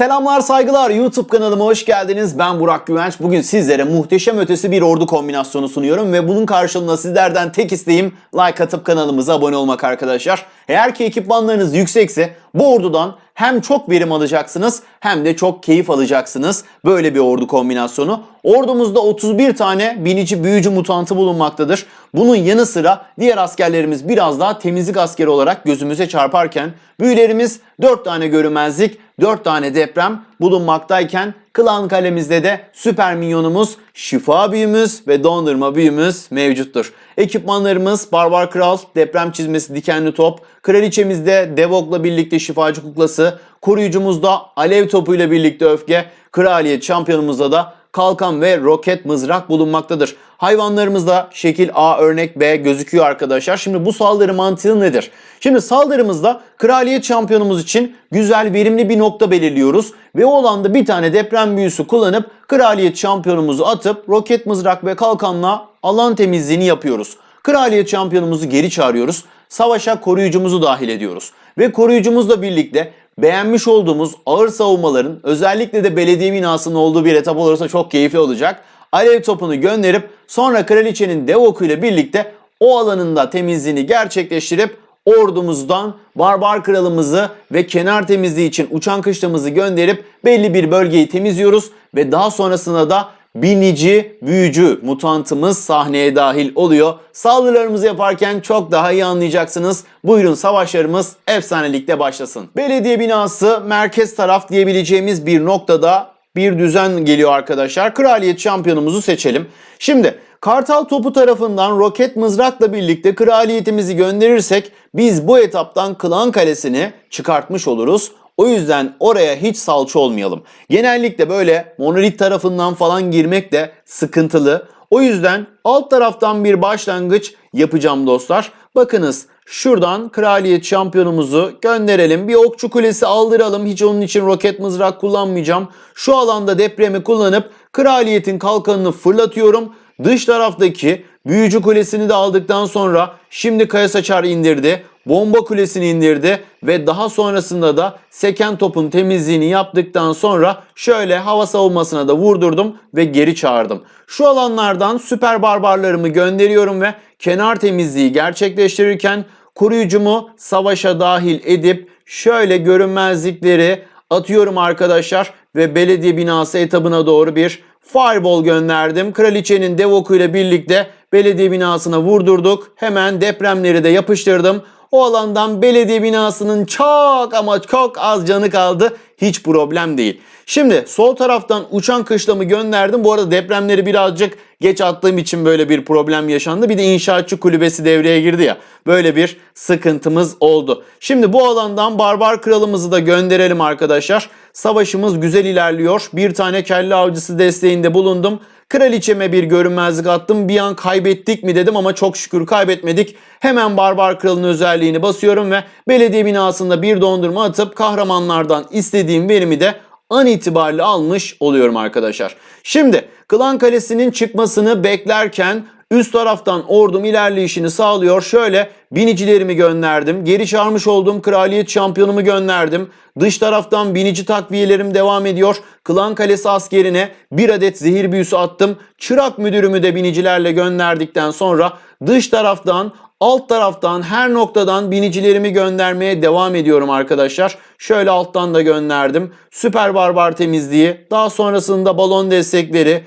Selamlar saygılar YouTube kanalıma hoş geldiniz. Ben Burak Güvenç. Bugün sizlere muhteşem ötesi bir ordu kombinasyonu sunuyorum ve bunun karşılığında sizlerden tek isteğim like atıp kanalımıza abone olmak arkadaşlar. Eğer ki ekipmanlarınız yüksekse bu ordudan hem çok verim alacaksınız hem de çok keyif alacaksınız. Böyle bir ordu kombinasyonu. Ordumuzda 31 tane binici büyücü mutantı bulunmaktadır. Bunun yanı sıra diğer askerlerimiz biraz daha temizlik askeri olarak gözümüze çarparken büyülerimiz 4 tane görünmezlik, 4 tane deprem bulunmaktayken klan kalemizde de süper minyonumuz, şifa büyümüz ve dondurma büyümüz mevcuttur. Ekipmanlarımız Barbar Kral, deprem çizmesi dikenli top, kraliçemizde Devok'la birlikte şifacı kuklası, koruyucumuzda alev topuyla birlikte öfke, kraliyet şampiyonumuzda da kalkan ve roket mızrak bulunmaktadır. Hayvanlarımızda şekil A örnek B gözüküyor arkadaşlar. Şimdi bu saldırı mantığı nedir? Şimdi saldırımızda kraliyet şampiyonumuz için güzel verimli bir nokta belirliyoruz. Ve o alanda bir tane deprem büyüsü kullanıp kraliyet şampiyonumuzu atıp roket mızrak ve kalkanla alan temizliğini yapıyoruz. Kraliyet şampiyonumuzu geri çağırıyoruz. Savaşa koruyucumuzu dahil ediyoruz. Ve koruyucumuzla birlikte beğenmiş olduğumuz ağır savunmaların özellikle de belediye binasının olduğu bir etap olursa çok keyifli olacak. Alev topunu gönderip sonra kraliçenin dev okuyla birlikte o alanında temizliğini gerçekleştirip ordumuzdan barbar kralımızı ve kenar temizliği için uçan kışlamızı gönderip belli bir bölgeyi temizliyoruz ve daha sonrasında da binici, büyücü mutantımız sahneye dahil oluyor. Saldırılarımızı yaparken çok daha iyi anlayacaksınız. Buyurun savaşlarımız efsanelikle başlasın. Belediye binası merkez taraf diyebileceğimiz bir noktada bir düzen geliyor arkadaşlar. Kraliyet şampiyonumuzu seçelim. Şimdi Kartal topu tarafından roket mızrakla birlikte kraliyetimizi gönderirsek biz bu etaptan Klan Kalesi'ni çıkartmış oluruz. O yüzden oraya hiç salça olmayalım. Genellikle böyle monolit tarafından falan girmek de sıkıntılı. O yüzden alt taraftan bir başlangıç yapacağım dostlar. Bakınız şuradan kraliyet şampiyonumuzu gönderelim. Bir okçu kulesi aldıralım. Hiç onun için roket mızrak kullanmayacağım. Şu alanda depremi kullanıp kraliyetin kalkanını fırlatıyorum. Dış taraftaki büyücü kulesini de aldıktan sonra şimdi kaya saçar indirdi. Bomba kulesini indirdi ve daha sonrasında da seken topun temizliğini yaptıktan sonra şöyle hava savunmasına da vurdurdum ve geri çağırdım. Şu alanlardan süper barbarlarımı gönderiyorum ve kenar temizliği gerçekleştirirken koruyucumu savaşa dahil edip şöyle görünmezlikleri atıyorum arkadaşlar ve belediye binası etabına doğru bir fireball gönderdim. Kraliçenin dev okuyla birlikte belediye binasına vurdurduk. Hemen depremleri de yapıştırdım. O alandan belediye binasının çok ama çok az canı kaldı. Hiç problem değil. Şimdi sol taraftan uçan kışlamı gönderdim. Bu arada depremleri birazcık geç attığım için böyle bir problem yaşandı. Bir de inşaatçı kulübesi devreye girdi ya. Böyle bir sıkıntımız oldu. Şimdi bu alandan barbar kralımızı da gönderelim arkadaşlar. Savaşımız güzel ilerliyor. Bir tane kelle avcısı desteğinde bulundum. Kraliçeme bir görünmezlik attım. Bir an kaybettik mi dedim ama çok şükür kaybetmedik. Hemen Barbar Kral'ın özelliğini basıyorum ve belediye binasında bir dondurma atıp kahramanlardan istediğim verimi de an itibariyle almış oluyorum arkadaşlar. Şimdi Klan Kalesi'nin çıkmasını beklerken Üst taraftan ordum ilerleyişini sağlıyor. Şöyle binicilerimi gönderdim. Geri çağırmış olduğum kraliyet şampiyonumu gönderdim. Dış taraftan binici takviyelerim devam ediyor. Klan Kalesi askerine bir adet zehir büyüsü attım. Çırak müdürümü de binicilerle gönderdikten sonra dış taraftan alt taraftan her noktadan binicilerimi göndermeye devam ediyorum arkadaşlar. Şöyle alttan da gönderdim. Süper barbar temizliği. Daha sonrasında balon destekleri.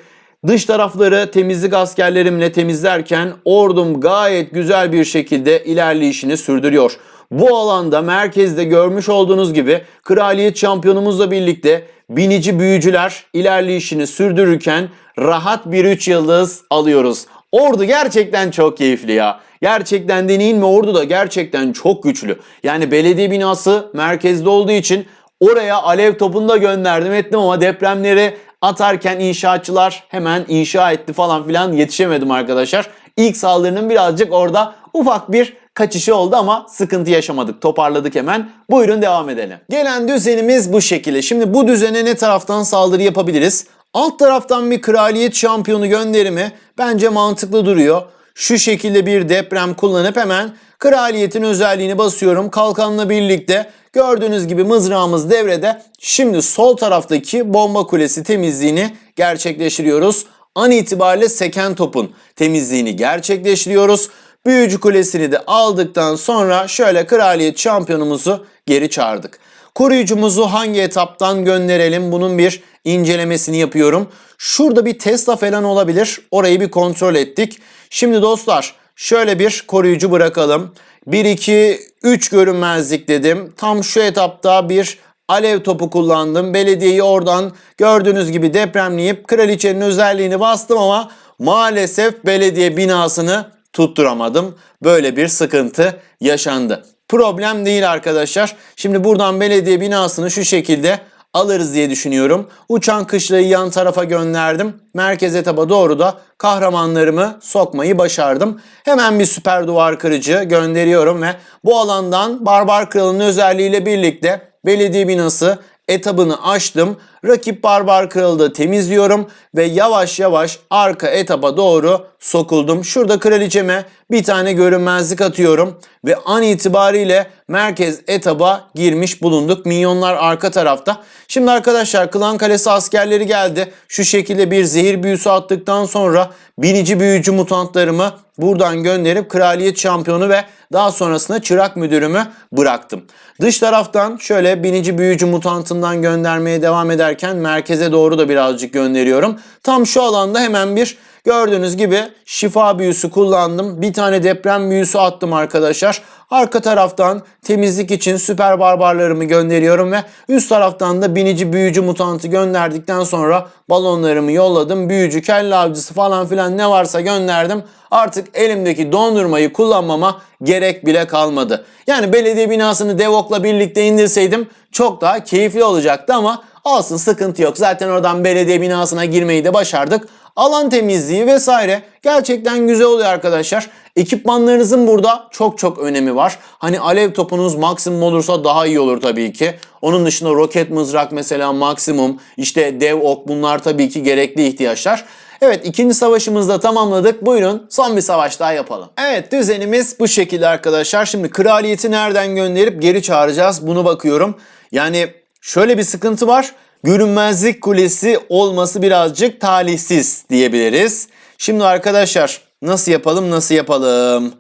Dış tarafları temizlik askerlerimle temizlerken ordum gayet güzel bir şekilde ilerleyişini sürdürüyor. Bu alanda merkezde görmüş olduğunuz gibi kraliyet şampiyonumuzla birlikte binici büyücüler ilerleyişini sürdürürken rahat bir 3 yıldız alıyoruz. Ordu gerçekten çok keyifli ya. Gerçekten deneyin ve ordu da gerçekten çok güçlü. Yani belediye binası merkezde olduğu için oraya alev topunu da gönderdim ettim ama depremleri atarken inşaatçılar hemen inşa etti falan filan yetişemedim arkadaşlar. İlk saldırının birazcık orada ufak bir kaçışı oldu ama sıkıntı yaşamadık. Toparladık hemen. Buyurun devam edelim. Gelen düzenimiz bu şekilde. Şimdi bu düzene ne taraftan saldırı yapabiliriz? Alt taraftan bir kraliyet şampiyonu gönderimi bence mantıklı duruyor. Şu şekilde bir deprem kullanıp hemen kraliyetin özelliğini basıyorum. Kalkanla birlikte gördüğünüz gibi mızrağımız devrede. Şimdi sol taraftaki bomba kulesi temizliğini gerçekleştiriyoruz. An itibariyle seken topun temizliğini gerçekleştiriyoruz. Büyücü kulesini de aldıktan sonra şöyle kraliyet şampiyonumuzu geri çağırdık. Koruyucumuzu hangi etaptan gönderelim bunun bir incelemesini yapıyorum. Şurada bir Tesla falan olabilir. Orayı bir kontrol ettik. Şimdi dostlar şöyle bir koruyucu bırakalım. 1 2 3 görünmezlik dedim. Tam şu etapta bir alev topu kullandım. Belediyeyi oradan gördüğünüz gibi depremleyip kraliçenin özelliğini bastım ama maalesef belediye binasını tutturamadım. Böyle bir sıkıntı yaşandı. Problem değil arkadaşlar. Şimdi buradan belediye binasını şu şekilde alırız diye düşünüyorum. Uçan kışlayı yan tarafa gönderdim. Merkez etaba doğru da kahramanlarımı sokmayı başardım. Hemen bir süper duvar kırıcı gönderiyorum ve bu alandan Barbar Kral'ın özelliğiyle birlikte belediye binası etabını açtım. Rakip Barbar Kralı da temizliyorum ve yavaş yavaş arka etaba doğru sokuldum. Şurada kraliçeme bir tane görünmezlik atıyorum ve an itibariyle merkez etaba girmiş bulunduk. Minyonlar arka tarafta. Şimdi arkadaşlar Klan Kalesi askerleri geldi. Şu şekilde bir zehir büyüsü attıktan sonra binici büyücü mutantlarımı buradan gönderip kraliyet şampiyonu ve daha sonrasında çırak müdürümü bıraktım. Dış taraftan şöyle binici büyücü mutantından göndermeye devam ederken merkeze doğru da birazcık gönderiyorum. Tam şu alanda hemen bir gördüğünüz gibi şifa büyüsü kullandım. Bir tane deprem büyüsü attım arkadaşlar. Arka taraftan temizlik için süper barbarlarımı gönderiyorum ve üst taraftan da binici büyücü mutantı gönderdikten sonra balonlarımı yolladım. Büyücü, kelle avcısı falan filan ne varsa gönderdim. Artık elimdeki dondurmayı kullanmama gerek bile kalmadı. Yani belediye binasını Devok'la birlikte indirseydim çok daha keyifli olacaktı ama olsun sıkıntı yok. Zaten oradan belediye binasına girmeyi de başardık. Alan temizliği vesaire gerçekten güzel oluyor arkadaşlar. Ekipmanlarınızın burada çok çok önemi var. Hani alev topunuz maksimum olursa daha iyi olur tabii ki. Onun dışında roket mızrak mesela maksimum. İşte dev ok bunlar tabii ki gerekli ihtiyaçlar. Evet ikinci savaşımızı da tamamladık. Buyurun son bir savaş daha yapalım. Evet düzenimiz bu şekilde arkadaşlar. Şimdi kraliyeti nereden gönderip geri çağıracağız bunu bakıyorum. Yani şöyle bir sıkıntı var. Görünmezlik kulesi olması birazcık talihsiz diyebiliriz. Şimdi arkadaşlar nasıl yapalım nasıl yapalım?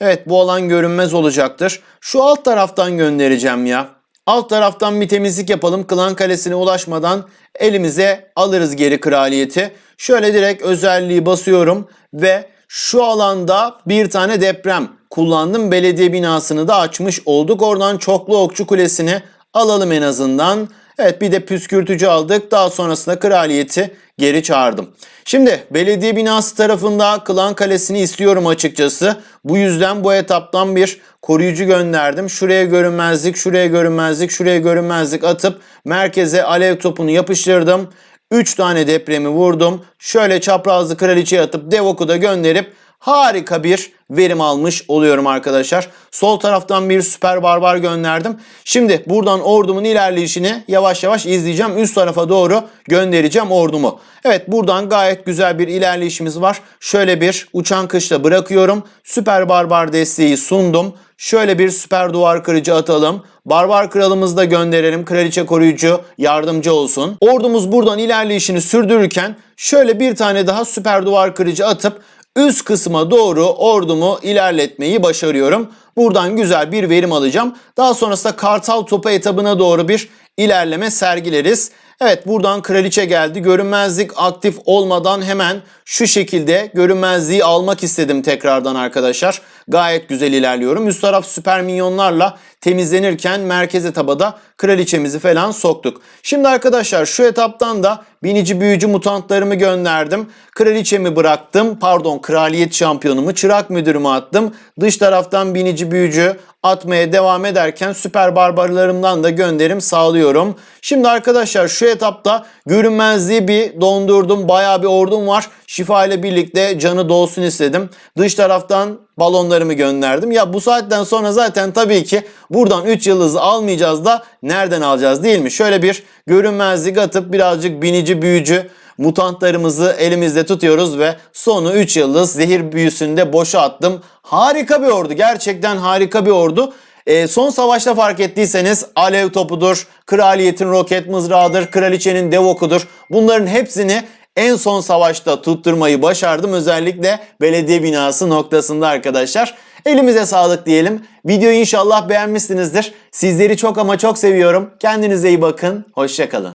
Evet bu alan görünmez olacaktır. Şu alt taraftan göndereceğim ya. Alt taraftan bir temizlik yapalım. Klan kalesine ulaşmadan elimize alırız geri kraliyeti. Şöyle direkt özelliği basıyorum ve şu alanda bir tane deprem kullandım. Belediye binasını da açmış olduk. Oradan çoklu okçu kulesini alalım en azından. Evet bir de püskürtücü aldık. Daha sonrasında kraliyeti geri çağırdım. Şimdi belediye binası tarafında Klan Kalesi'ni istiyorum açıkçası. Bu yüzden bu etaptan bir koruyucu gönderdim. Şuraya görünmezlik, şuraya görünmezlik, şuraya görünmezlik atıp merkeze alev topunu yapıştırdım. 3 tane depremi vurdum. Şöyle çaprazlı kraliçeye atıp Devok'u da gönderip harika bir verim almış oluyorum arkadaşlar. Sol taraftan bir süper barbar gönderdim. Şimdi buradan ordumun ilerleyişini yavaş yavaş izleyeceğim. Üst tarafa doğru göndereceğim ordumu. Evet buradan gayet güzel bir ilerleyişimiz var. Şöyle bir uçan kışla bırakıyorum. Süper barbar desteği sundum. Şöyle bir süper duvar kırıcı atalım. Barbar kralımızı da gönderelim. Kraliçe koruyucu yardımcı olsun. Ordumuz buradan ilerleyişini sürdürürken şöyle bir tane daha süper duvar kırıcı atıp üst kısma doğru ordumu ilerletmeyi başarıyorum. Buradan güzel bir verim alacağım. Daha sonrasında Kartal Topu etabına doğru bir ilerleme sergileriz. Evet buradan kraliçe geldi. Görünmezlik aktif olmadan hemen şu şekilde görünmezliği almak istedim tekrardan arkadaşlar. Gayet güzel ilerliyorum. Üst taraf süper minyonlarla temizlenirken merkez etabada kraliçemizi falan soktuk. Şimdi arkadaşlar şu etaptan da binici büyücü mutantlarımı gönderdim. Kraliçemi bıraktım. Pardon kraliyet şampiyonumu çırak müdürümü attım. Dış taraftan binici büyücü atmaya devam ederken süper barbarlarımdan da gönderim sağlıyorum. Şimdi arkadaşlar şu etapta görünmezliği bir dondurdum. Bayağı bir ordum var. Şifa ile birlikte canı dolsun istedim. Dış taraftan balonlarımı gönderdim. Ya bu saatten sonra zaten tabii ki buradan 3 yıldızı almayacağız da nereden alacağız değil mi? Şöyle bir görünmezlik atıp birazcık binici büyücü mutantlarımızı elimizde tutuyoruz ve sonu 3 yıldız zehir büyüsünde boşa attım. Harika bir ordu. Gerçekten harika bir ordu. Ee, son savaşta fark ettiyseniz alev topudur, kraliyetin roket mızrağıdır, kraliçenin dev okudur. Bunların hepsini en son savaşta tutturmayı başardım. Özellikle belediye binası noktasında arkadaşlar. Elimize sağlık diyelim. Videoyu inşallah beğenmişsinizdir. Sizleri çok ama çok seviyorum. Kendinize iyi bakın. Hoşçakalın.